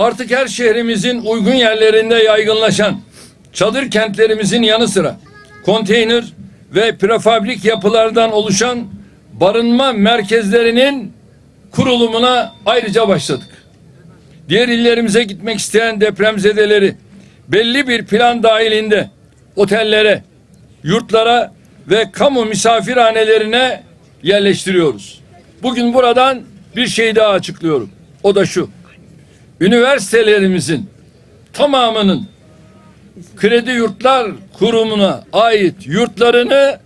Artık her şehrimizin uygun yerlerinde yaygınlaşan çadır kentlerimizin yanı sıra konteyner ve prefabrik yapılardan oluşan barınma merkezlerinin kurulumuna ayrıca başladık. Diğer illerimize gitmek isteyen depremzedeleri belli bir plan dahilinde otellere, yurtlara ve kamu misafirhanelerine yerleştiriyoruz. Bugün buradan bir şey daha açıklıyorum. O da şu. Üniversitelerimizin tamamının Kredi Yurtlar Kurumu'na ait yurtlarını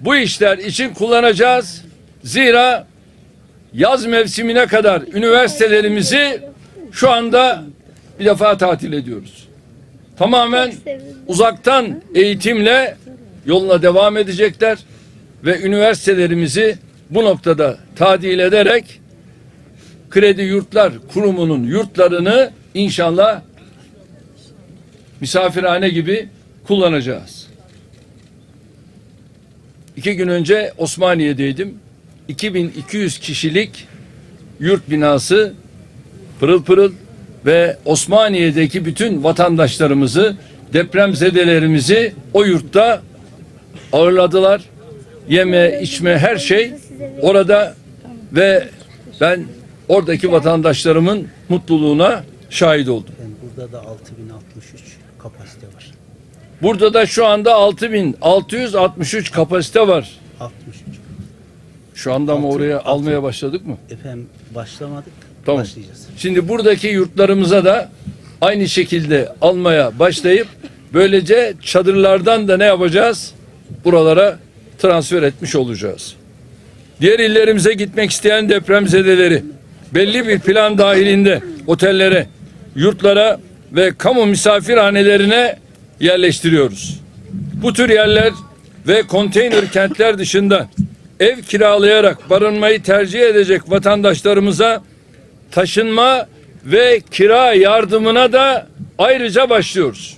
bu işler için kullanacağız. Zira yaz mevsimine kadar üniversitelerimizi şu anda bir defa tatil ediyoruz. Tamamen uzaktan eğitimle yoluna devam edecekler ve üniversitelerimizi bu noktada tadil ederek Kredi Yurtlar Kurumu'nun yurtlarını inşallah misafirhane gibi kullanacağız. İki gün önce Osmaniye'deydim. 2200 kişilik yurt binası pırıl pırıl ve Osmaniye'deki bütün vatandaşlarımızı, depremzedelerimizi o yurtta ağırladılar. Yeme, içme her şey orada ve ben oradaki vatandaşlarımın mutluluğuna şahit oldum. Yani burada da 6063 kapasite var. Burada da şu anda 6663 kapasite var. 63. Şu anda mı oraya altı. almaya başladık mı? Efendim başlamadık. Tamam. Başlayacağız. Şimdi buradaki yurtlarımıza da aynı şekilde almaya başlayıp böylece çadırlardan da ne yapacağız? Buralara transfer etmiş olacağız. Diğer illerimize gitmek isteyen depremzedeleri belli bir plan dahilinde otellere, yurtlara ve kamu misafirhanelerine yerleştiriyoruz. Bu tür yerler ve konteyner kentler dışında ev kiralayarak barınmayı tercih edecek vatandaşlarımıza taşınma ve kira yardımına da ayrıca başlıyoruz.